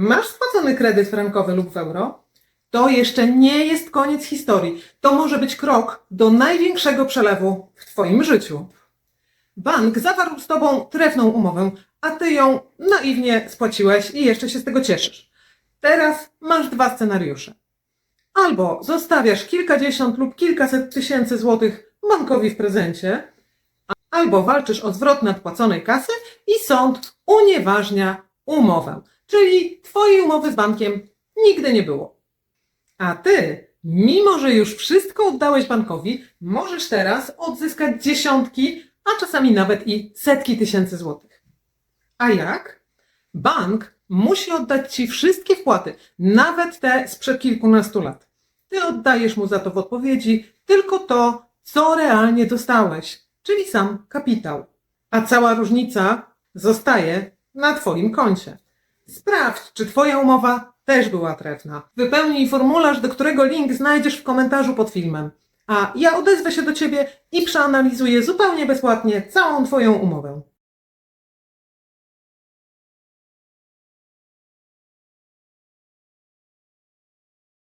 Masz spłacony kredyt frankowy lub w euro? To jeszcze nie jest koniec historii. To może być krok do największego przelewu w Twoim życiu. Bank zawarł z Tobą trefną umowę, a Ty ją naiwnie spłaciłeś i jeszcze się z tego cieszysz. Teraz masz dwa scenariusze. Albo zostawiasz kilkadziesiąt lub kilkaset tysięcy złotych bankowi w prezencie, albo walczysz o zwrot nadpłaconej kasy i sąd unieważnia umowę. Czyli Twojej umowy z bankiem nigdy nie było. A Ty, mimo że już wszystko oddałeś bankowi, możesz teraz odzyskać dziesiątki, a czasami nawet i setki tysięcy złotych. A jak? Bank musi oddać Ci wszystkie wpłaty, nawet te sprzed kilkunastu lat. Ty oddajesz mu za to w odpowiedzi tylko to, co realnie dostałeś, czyli sam kapitał. A cała różnica zostaje na Twoim koncie. Sprawdź, czy Twoja umowa też była trefna. Wypełnij formularz, do którego link znajdziesz w komentarzu pod filmem. A ja odezwę się do Ciebie i przeanalizuję zupełnie bezpłatnie całą Twoją umowę.